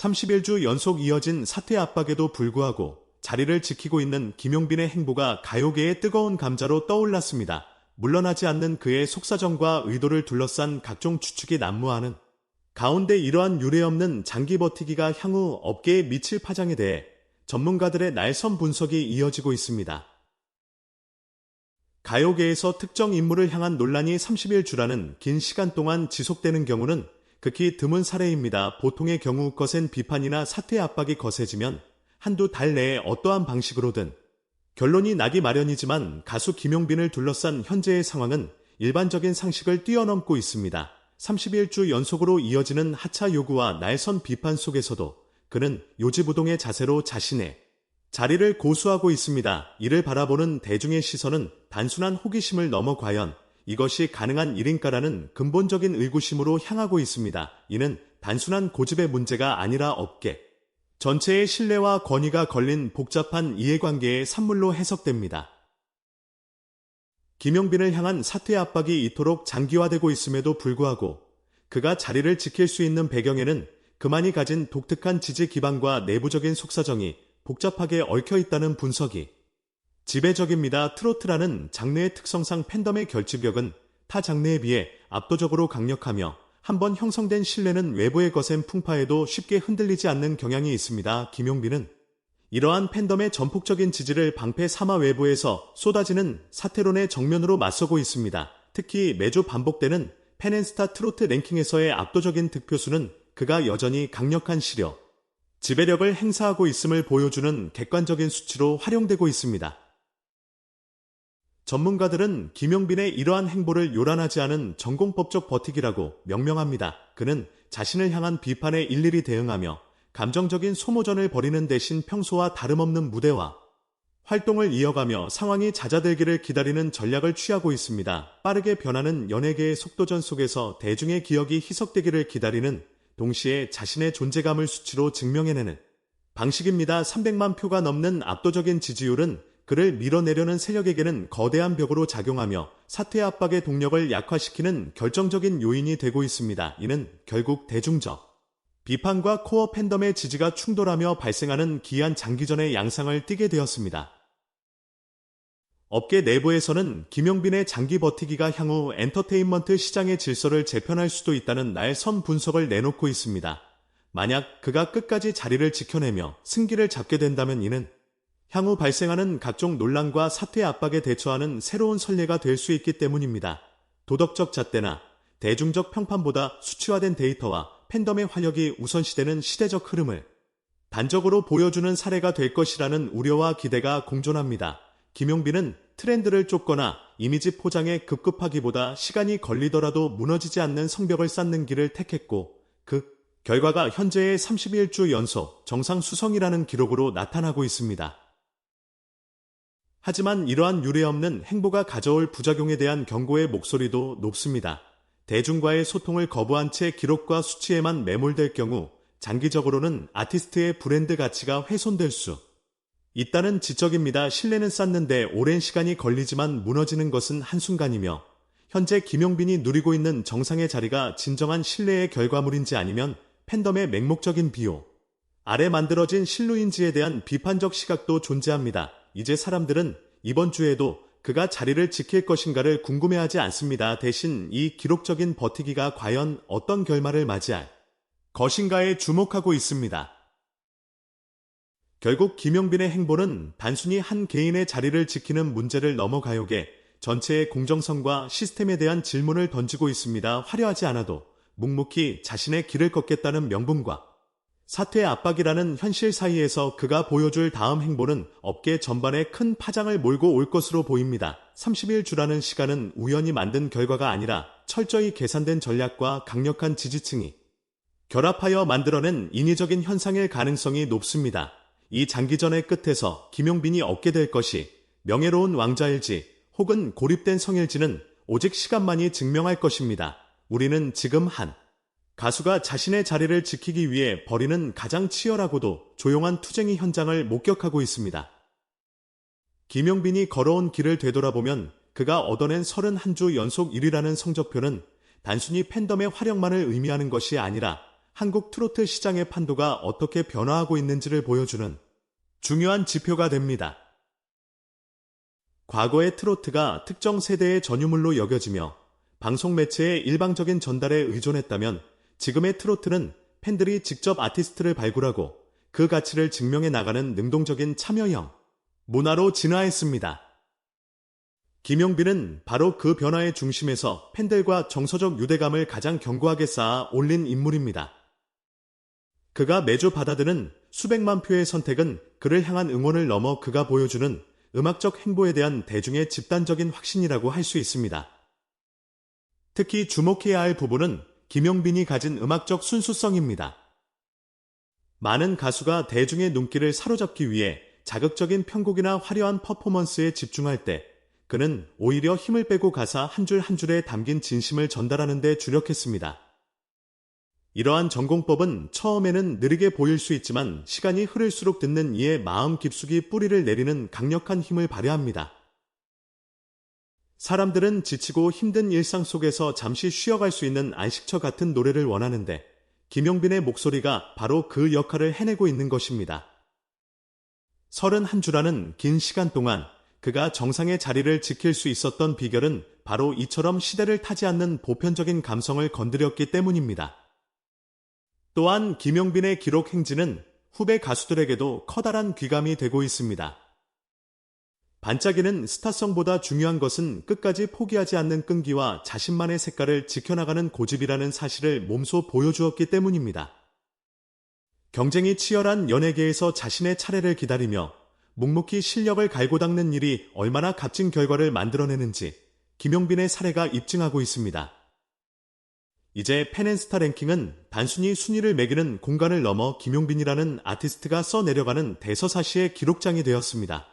31주 연속 이어진 사퇴 압박에도 불구하고 자리를 지키고 있는 김용빈의 행보가 가요계의 뜨거운 감자로 떠올랐습니다. 물러나지 않는 그의 속사정과 의도를 둘러싼 각종 추측이 난무하는 가운데 이러한 유례없는 장기 버티기가 향후 업계에 미칠 파장에 대해 전문가들의 날선 분석이 이어지고 있습니다. 가요계에서 특정 인물을 향한 논란이 30일 주라는 긴 시간 동안 지속되는 경우는 극히 드문 사례입니다. 보통의 경우 거센 비판이나 사퇴 압박이 거세지면 한두 달 내에 어떠한 방식으로든 결론이 나기 마련이지만 가수 김용빈을 둘러싼 현재의 상황은 일반적인 상식을 뛰어넘고 있습니다. 31주 연속으로 이어지는 하차 요구와 날선 비판 속에서도 그는 요지부동의 자세로 자신의 자리를 고수하고 있습니다. 이를 바라보는 대중의 시선은 단순한 호기심을 넘어 과연 이것이 가능한 일인가라는 근본적인 의구심으로 향하고 있습니다. 이는 단순한 고집의 문제가 아니라 업계 전체의 신뢰와 권위가 걸린 복잡한 이해관계의 산물로 해석됩니다. 김용빈을 향한 사퇴 압박이 이토록 장기화되고 있음에도 불구하고 그가 자리를 지킬 수 있는 배경에는 그만이 가진 독특한 지지 기반과 내부적인 속사정이 복잡하게 얽혀 있다는 분석이 지배적입니다. 트로트라는 장르의 특성상 팬덤의 결집력은 타 장르에 비해 압도적으로 강력하며 한번 형성된 신뢰는 외부의 거센 풍파에도 쉽게 흔들리지 않는 경향이 있습니다. 김용빈은 이러한 팬덤의 전폭적인 지지를 방패 삼아 외부에서 쏟아지는 사태론의 정면으로 맞서고 있습니다. 특히 매주 반복되는 팬앤스타 트로트 랭킹에서의 압도적인 득표수는 그가 여전히 강력한 시력, 지배력을 행사하고 있음을 보여주는 객관적인 수치로 활용되고 있습니다. 전문가들은 김용빈의 이러한 행보를 요란하지 않은 전공법적 버티기라고 명명합니다. 그는 자신을 향한 비판에 일일이 대응하며 감정적인 소모전을 벌이는 대신 평소와 다름없는 무대와 활동을 이어가며 상황이 잦아들기를 기다리는 전략을 취하고 있습니다. 빠르게 변하는 연예계의 속도전 속에서 대중의 기억이 희석되기를 기다리는 동시에 자신의 존재감을 수치로 증명해내는 방식입니다. 300만 표가 넘는 압도적인 지지율은 그를 밀어내려는 세력에게는 거대한 벽으로 작용하며 사퇴 압박의 동력을 약화시키는 결정적인 요인이 되고 있습니다. 이는 결국 대중적 비판과 코어 팬덤의 지지가 충돌하며 발생하는 기한 장기전의 양상을 띠게 되었습니다. 업계 내부에서는 김용빈의 장기 버티기가 향후 엔터테인먼트 시장의 질서를 재편할 수도 있다는 날선 분석을 내놓고 있습니다. 만약 그가 끝까지 자리를 지켜내며 승기를 잡게 된다면 이는 향후 발생하는 각종 논란과 사퇴 압박에 대처하는 새로운 선례가 될 수 있기 때문입니다. 도덕적 잣대나 대중적 평판보다 수치화된 데이터와 팬덤의 활력이 우선시되는 시대적 흐름을 단적으로 보여주는 사례가 될 것이라는 우려와 기대가 공존합니다. 김용빈은 트렌드를 쫓거나 이미지 포장에 급급하기보다 시간이 걸리더라도 무너지지 않는 성벽을 쌓는 길을 택했고 그 결과가 현재의 31주 연속 정상 수성이라는 기록으로 나타나고 있습니다. 하지만 이러한 유례없는 행보가 가져올 부작용에 대한 경고의 목소리도 높습니다. 대중과의 소통을 거부한 채 기록과 수치에만 매몰될 경우 장기적으로는 아티스트의 브랜드 가치가 훼손될 수 있다는 지적입니다. 신뢰는 쌓는데 오랜 시간이 걸리지만 무너지는 것은 한순간이며 현재 김용빈이 누리고 있는 정상의 자리가 진정한 신뢰의 결과물인지 아니면 팬덤의 맹목적인 비호 아래 만들어진 실루인지에 대한 비판적 시각도 존재합니다. 이제 사람들은 이번 주에도 그가 자리를 지킬 것인가를 궁금해하지 않습니다. 대신 이 기록적인 버티기가 과연 어떤 결말을 맞이할 것인가에 주목하고 있습니다. 결국 김용빈의 행보는 단순히 한 개인의 자리를 지키는 문제를 넘어 가요계 전체의 공정성과 시스템에 대한 질문을 던지고 있습니다. 화려하지 않아도 묵묵히 자신의 길을 걷겠다는 명분과 사퇴 압박이라는 현실 사이에서 그가 보여줄 다음 행보는 업계 전반에 큰 파장을 몰고 올 것으로 보입니다. 30일 주라는 시간은 우연히 만든 결과가 아니라 철저히 계산된 전략과 강력한 지지층이 결합하여 만들어낸 인위적인 현상일 가능성이 높습니다. 이 장기전의 끝에서 김용빈이 얻게 될 것이 명예로운 왕자일지 혹은 고립된 성일지는 오직 시간만이 증명할 것입니다. 우리는 지금 한 가수가 자신의 자리를 지키기 위해 벌이는 가장 치열하고도 조용한 투쟁의 현장을 목격하고 있습니다. 김용빈이 걸어온 길을 되돌아보면 그가 얻어낸 31주 연속 1위라는 성적표는 단순히 팬덤의 활력만을 의미하는 것이 아니라 한국 트로트 시장의 판도가 어떻게 변화하고 있는지를 보여주는 중요한 지표가 됩니다. 과거의 트로트가 특정 세대의 전유물로 여겨지며 방송 매체의 일방적인 전달에 의존했다면 지금의 트로트는 팬들이 직접 아티스트를 발굴하고 그 가치를 증명해 나가는 능동적인 참여형 문화로 진화했습니다. 김용빈은 바로 그 변화의 중심에서 팬들과 정서적 유대감을 가장 견고하게 쌓아 올린 인물입니다. 그가 매주 받아드는 수백만 표의 선택은 그를 향한 응원을 넘어 그가 보여주는 음악적 행보에 대한 대중의 집단적인 확신이라고 할 수 있습니다. 특히 주목해야 할 부분은 김용빈이 가진 음악적 순수성입니다. 많은 가수가 대중의 눈길을 사로잡기 위해 자극적인 편곡이나 화려한 퍼포먼스에 집중할 때 그는 오히려 힘을 빼고 가사 한줄한 줄에 담긴 진심을 전달하는 데 주력했습니다. 이러한 전공법은 처음에는 느리게 보일 수 있지만 시간이 흐를수록 듣는 이의 마음 깊숙이 뿌리를 내리는 강력한 힘을 발휘합니다. 사람들은 지치고 힘든 일상 속에서 잠시 쉬어갈 수 있는 안식처 같은 노래를 원하는데 김용빈의 목소리가 바로 그 역할을 해내고 있는 것입니다. 31주라는 긴 시간 동안 그가 정상의 자리를 지킬 수 있었던 비결은 바로 이처럼 시대를 타지 않는 보편적인 감성을 건드렸기 때문입니다. 또한 김용빈의 기록 행진은 후배 가수들에게도 커다란 귀감이 되고 있습니다. 반짝이는 스타성보다 중요한 것은 끝까지 포기하지 않는 끈기와 자신만의 색깔을 지켜나가는 고집이라는 사실을 몸소 보여주었기 때문입니다. 경쟁이 치열한 연예계에서 자신의 차례를 기다리며 묵묵히 실력을 갈고 닦는 일이 얼마나 값진 결과를 만들어내는지 김용빈의 사례가 입증하고 있습니다. 이제 펜앤스타 랭킹은 단순히 순위를 매기는 공간을 넘어 김용빈이라는 아티스트가 써내려가는 대서사시의 기록장이 되었습니다.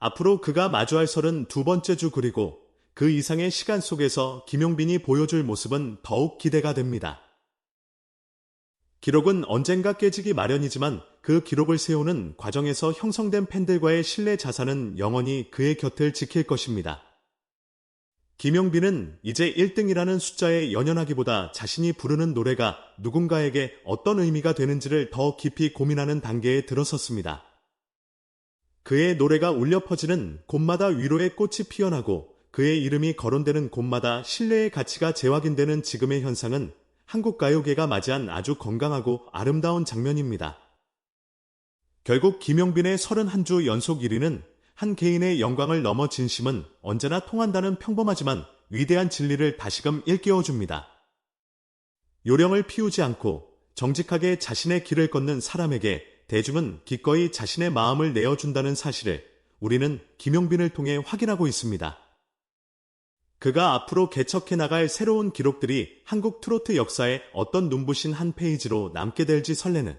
앞으로 그가 마주할 설은 두 번째 주 그리고 그 이상의 시간 속에서 김용빈이 보여줄 모습은 더욱 기대가 됩니다. 기록은 언젠가 깨지기 마련이지만 그 기록을 세우는 과정에서 형성된 팬들과의 신뢰 자산은 영원히 그의 곁을 지킬 것입니다. 김용빈은 이제 1등이라는 숫자에 연연하기보다 자신이 부르는 노래가 누군가에게 어떤 의미가 되는지를 더 깊이 고민하는 단계에 들어섰습니다. 그의 노래가 울려 퍼지는 곳마다 위로의 꽃이 피어나고 그의 이름이 거론되는 곳마다 신뢰의 가치가 재확인되는 지금의 현상은 한국 가요계가 맞이한 아주 건강하고 아름다운 장면입니다. 결국 김용빈의 31주 연속 1위는 한 개인의 영광을 넘어 진심은 언제나 통한다는 평범하지만 위대한 진리를 다시금 일깨워줍니다. 요령을 피우지 않고 정직하게 자신의 길을 걷는 사람에게 대중은 기꺼이 자신의 마음을 내어준다는 사실을 우리는 김용빈을 통해 확인하고 있습니다. 그가 앞으로 개척해 나갈 새로운 기록들이 한국 트로트 역사에 어떤 눈부신 한 페이지로 남게 될지 설레는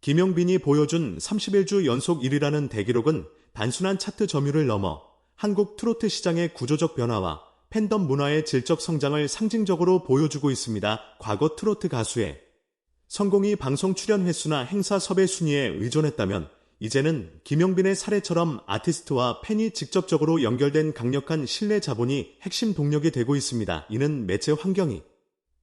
김용빈이 보여준 31주 연속 1위라는 대기록은 단순한 차트 점유를 넘어 한국 트로트 시장의 구조적 변화와 팬덤 문화의 질적 성장을 상징적으로 보여주고 있습니다. 과거 트로트 가수의 성공이 방송 출연 횟수나 행사 섭외 순위에 의존했다면 이제는 김용빈의 사례처럼 아티스트와 팬이 직접적으로 연결된 강력한 신뢰 자본이 핵심 동력이 되고 있습니다. 이는 매체 환경이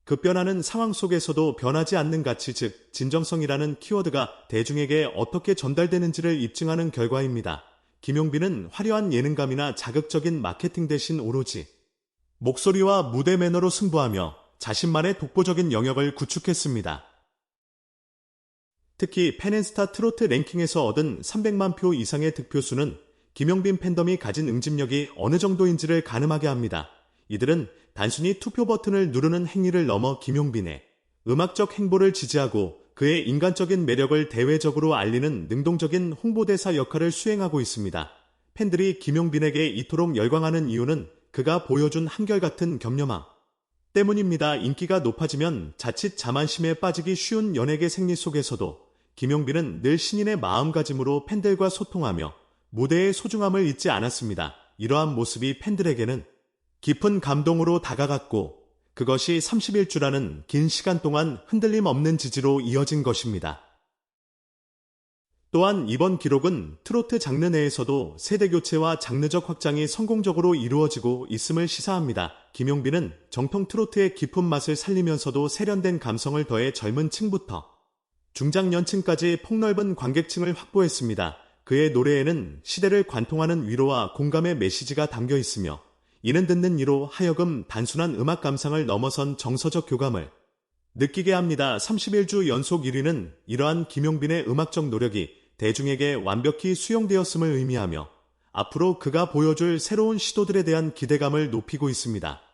급변하는 상황 속에서도 변하지 않는 가치 즉 진정성이라는 키워드가 대중에게 어떻게 전달되는지를 입증하는 결과입니다. 김용빈은 화려한 예능감이나 자극적인 마케팅 대신 오로지 목소리와 무대 매너로 승부하며 자신만의 독보적인 영역을 구축했습니다. 특히 펜앤스타 트로트 랭킹에서 얻은 300만 표 이상의 득표수는 김용빈 팬덤이 가진 응집력이 어느 정도인지를 가늠하게 합니다. 이들은 단순히 투표 버튼을 누르는 행위를 넘어 김용빈의 음악적 행보를 지지하고 그의 인간적인 매력을 대외적으로 알리는 능동적인 홍보대사 역할을 수행하고 있습니다. 팬들이 김용빈에게 이토록 열광하는 이유는 그가 보여준 한결같은 겸념함 때문입니다. 인기가 높아지면 자칫 자만심에 빠지기 쉬운 연예계 생리 속에서도 김용빈은 늘 신인의 마음가짐으로 팬들과 소통하며 무대의 소중함을 잊지 않았습니다. 이러한 모습이 팬들에게는 깊은 감동으로 다가갔고 그것이 30일주라는 긴 시간 동안 흔들림 없는 지지로 이어진 것입니다. 또한 이번 기록은 트로트 장르 내에서도 세대 교체와 장르적 확장이 성공적으로 이루어지고 있음을 시사합니다. 김용빈은 정통 트로트의 깊은 맛을 살리면서도 세련된 감성을 더해 젊은 층부터 중장년층까지 폭넓은 관객층을 확보했습니다. 그의 노래에는 시대를 관통하는 위로와 공감의 메시지가 담겨 있으며 이는 듣는 이로 하여금 단순한 음악 감상을 넘어선 정서적 교감을 느끼게 합니다. 31주 연속 1위는 이러한 김용빈의 음악적 노력이 대중에게 완벽히 수용되었음을 의미하며 앞으로 그가 보여줄 새로운 시도들에 대한 기대감을 높이고 있습니다.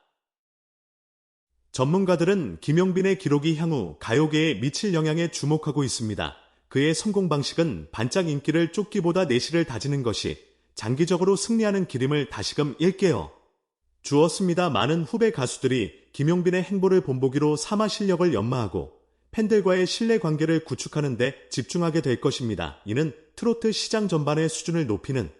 전문가들은 김용빈의 기록이 향후 가요계에 미칠 영향에 주목하고 있습니다. 그의 성공 방식은 반짝 인기를 쫓기보다 내실을 다지는 것이 장기적으로 승리하는 기림을 다시금 일깨어 주었습니다. 많은 후배 가수들이 김용빈의 행보를 본보기로 사마 실력을 연마하고 팬들과의 신뢰 관계를 구축하는 데 집중하게 될 것입니다. 이는 트로트 시장 전반의 수준을 높이는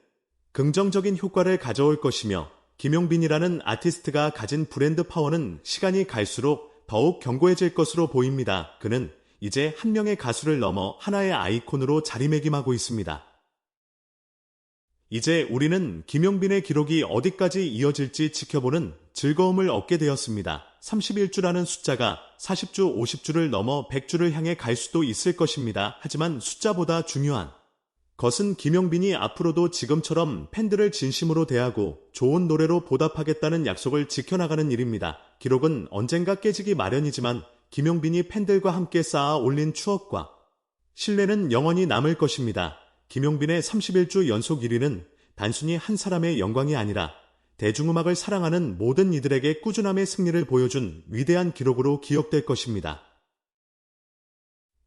긍정적인 효과를 가져올 것이며 김용빈이라는 아티스트가 가진 브랜드 파워는 시간이 갈수록 더욱 견고해질 것으로 보입니다. 그는 이제 한 명의 가수를 넘어 하나의 아이콘으로 자리매김하고 있습니다. 이제 우리는 김용빈의 기록이 어디까지 이어질지 지켜보는 즐거움을 얻게 되었습니다. 31주라는 숫자가 40주, 50주를 넘어 100주를 향해 갈 수도 있을 것입니다. 하지만 숫자보다 중요한 것은 김용빈이 앞으로도 지금처럼 팬들을 진심으로 대하고 좋은 노래로 보답하겠다는 약속을 지켜나가는 일입니다. 기록은 언젠가 깨지기 마련이지만 김용빈이 팬들과 함께 쌓아 올린 추억과 신뢰는 영원히 남을 것입니다. 김용빈의 31주 연속 1위는 단순히 한 사람의 영광이 아니라 대중음악을 사랑하는 모든 이들에게 꾸준함의 승리를 보여준 위대한 기록으로 기억될 것입니다.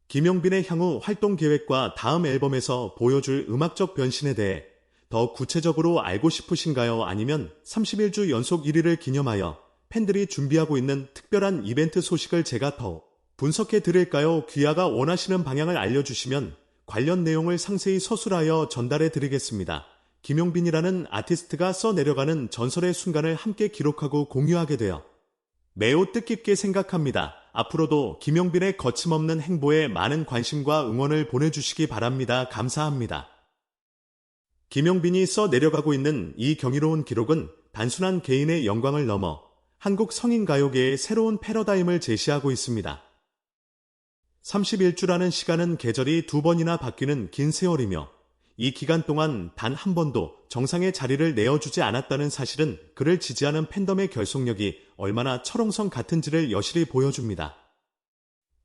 김용빈의 향후 활동 계획과 다음 앨범에서 보여줄 음악적 변신에 대해 더 구체적으로 알고 싶으신가요? 아니면 31주 연속 1위를 기념하여 팬들이 준비하고 있는 특별한 이벤트 소식을 제가 더 분석해 드릴까요? 귀하가 원하시는 방향을 알려주시면 관련 내용을 상세히 서술하여 전달해 드리겠습니다. 김용빈이라는 아티스트가 써 내려가는 전설의 순간을 함께 기록하고 공유하게 되어 매우 뜻깊게 생각합니다. 앞으로도 김용빈의 거침없는 행보에 많은 관심과 응원을 보내주시기 바랍니다. 감사합니다. 김용빈이 써 내려가고 있는 이 경이로운 기록은 단순한 개인의 영광을 넘어 한국 성인 가요계의 새로운 패러다임을 제시하고 있습니다. 31주라는 시간은 계절이 두 번이나 바뀌는 긴 세월이며 이 기간 동안 단 한 번도 정상의 자리를 내어주지 않았다는 사실은 그를 지지하는 팬덤의 결속력이 얼마나 철옹성 같은지를 여실히 보여줍니다.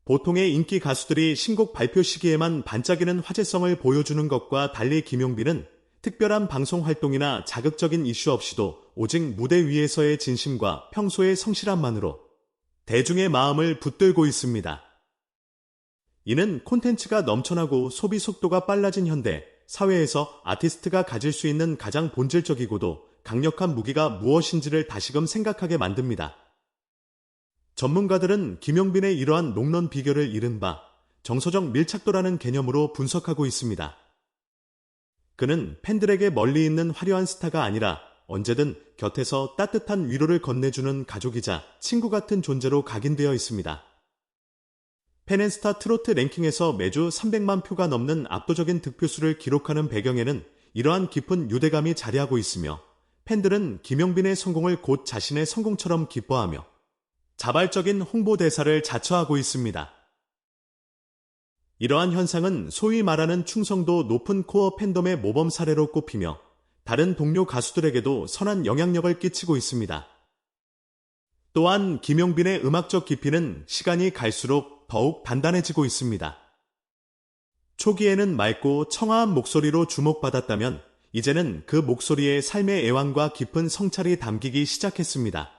보통의 인기 가수들이 신곡 발표 시기에만 반짝이는 화제성을 보여주는 것과 달리 김용빈은 특별한 방송 활동이나 자극적인 이슈 없이도 오직 무대 위에서의 진심과 평소의 성실함만으로 대중의 마음을 붙들고 있습니다. 이는 콘텐츠가 넘쳐나고 소비 속도가 빨라진 현대 사회에서 아티스트가 가질 수 있는 가장 본질적이고도 강력한 무기가 무엇인지를 다시금 생각하게 만듭니다. 전문가들은 김용빈의 이러한 녹론 비결을 이른바 정서적 밀착도라는 개념으로 분석하고 있습니다. 그는 팬들에게 멀리 있는 화려한 스타가 아니라 언제든 곁에서 따뜻한 위로를 건네주는 가족이자 친구 같은 존재로 각인되어 있습니다. 펜앤스타 트로트 랭킹에서 매주 300만 표가 넘는 압도적인 득표수를 기록하는 배경에는 이러한 깊은 유대감이 자리하고 있으며 팬들은 김용빈의 성공을 곧 자신의 성공처럼 기뻐하며 자발적인 홍보 대사를 자처하고 있습니다. 이러한 현상은 소위 말하는 충성도 높은 코어 팬덤의 모범 사례로 꼽히며 다른 동료 가수들에게도 선한 영향력을 끼치고 있습니다. 또한 김용빈의 음악적 깊이는 시간이 갈수록 더욱 단단해지고 있습니다. 초기에는 맑고 청아한 목소리로 주목받았다면 이제는 그 목소리에 삶의 애환과 깊은 성찰이 담기기 시작했습니다.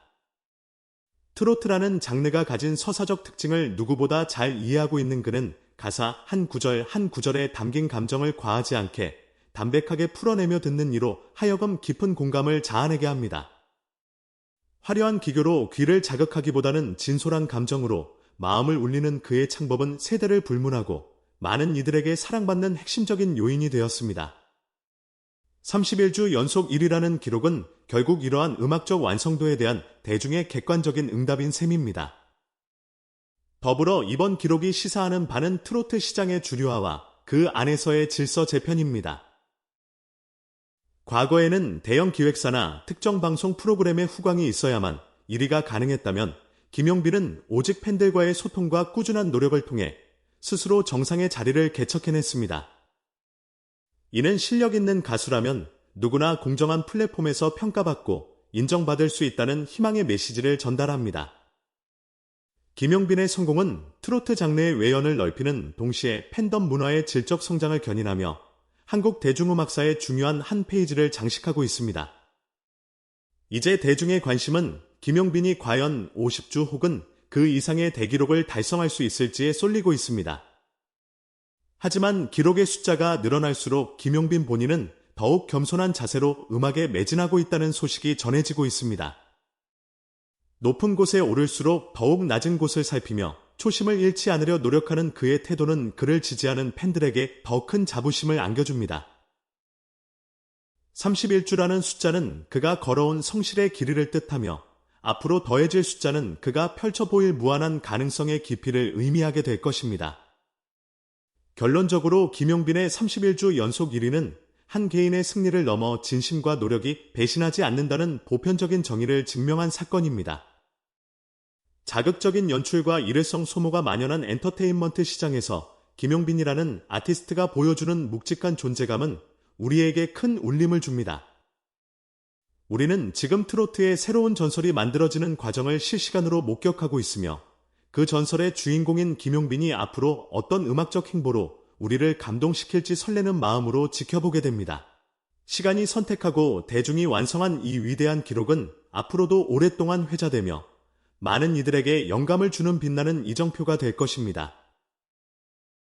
트로트라는 장르가 가진 서사적 특징을 누구보다 잘 이해하고 있는 그는 가사 한 구절 한 구절에 담긴 감정을 과하지 않게 담백하게 풀어내며 듣는 이로 하여금 깊은 공감을 자아내게 합니다. 화려한 기교로 귀를 자극하기보다는 진솔한 감정으로 마음을 울리는 그의 창법은 세대를 불문하고 많은 이들에게 사랑받는 핵심적인 요인이 되었습니다. 31주 연속 1위라는 기록은 결국 이러한 음악적 완성도에 대한 대중의 객관적인 응답인 셈입니다. 더불어 이번 기록이 시사하는 바는 트로트 시장의 주류화와 그 안에서의 질서 재편입니다. 과거에는 대형 기획사나 특정 방송 프로그램의 후광이 있어야만 1위가 가능했다면 김용빈은 오직 팬들과의 소통과 꾸준한 노력을 통해 스스로 정상의 자리를 개척해냈습니다. 이는 실력 있는 가수라면 누구나 공정한 플랫폼에서 평가받고 인정받을 수 있다는 희망의 메시지를 전달합니다. 김용빈의 성공은 트로트 장르의 외연을 넓히는 동시에 팬덤 문화의 질적 성장을 견인하며 한국 대중음악사의 중요한 한 페이지를 장식하고 있습니다. 이제 대중의 관심은 김용빈이 과연 50주 혹은 그 이상의 대기록을 달성할 수 있을지에 쏠리고 있습니다. 하지만 기록의 숫자가 늘어날수록 김용빈 본인은 더욱 겸손한 자세로 음악에 매진하고 있다는 소식이 전해지고 있습니다. 높은 곳에 오를수록 더욱 낮은 곳을 살피며 초심을 잃지 않으려 노력하는 그의 태도는 그를 지지하는 팬들에게 더 큰 자부심을 안겨줍니다. 31주라는 숫자는 그가 걸어온 성실의 길이를 뜻하며 앞으로 더해질 숫자는 그가 펼쳐 보일 무한한 가능성의 깊이를 의미하게 될 것입니다. 결론적으로 김용빈의 31주 연속 1위는 한 개인의 승리를 넘어 진심과 노력이 배신하지 않는다는 보편적인 정의를 증명한 사건입니다. 자극적인 연출과 일회성 소모가 만연한 엔터테인먼트 시장에서 김용빈이라는 아티스트가 보여주는 묵직한 존재감은 우리에게 큰 울림을 줍니다. 우리는 지금 트로트의 새로운 전설이 만들어지는 과정을 실시간으로 목격하고 있으며 그 전설의 주인공인 김용빈이 앞으로 어떤 음악적 행보로 우리를 감동시킬지 설레는 마음으로 지켜보게 됩니다. 시간이 선택하고 대중이 완성한 이 위대한 기록은 앞으로도 오랫동안 회자되며 많은 이들에게 영감을 주는 빛나는 이정표가 될 것입니다.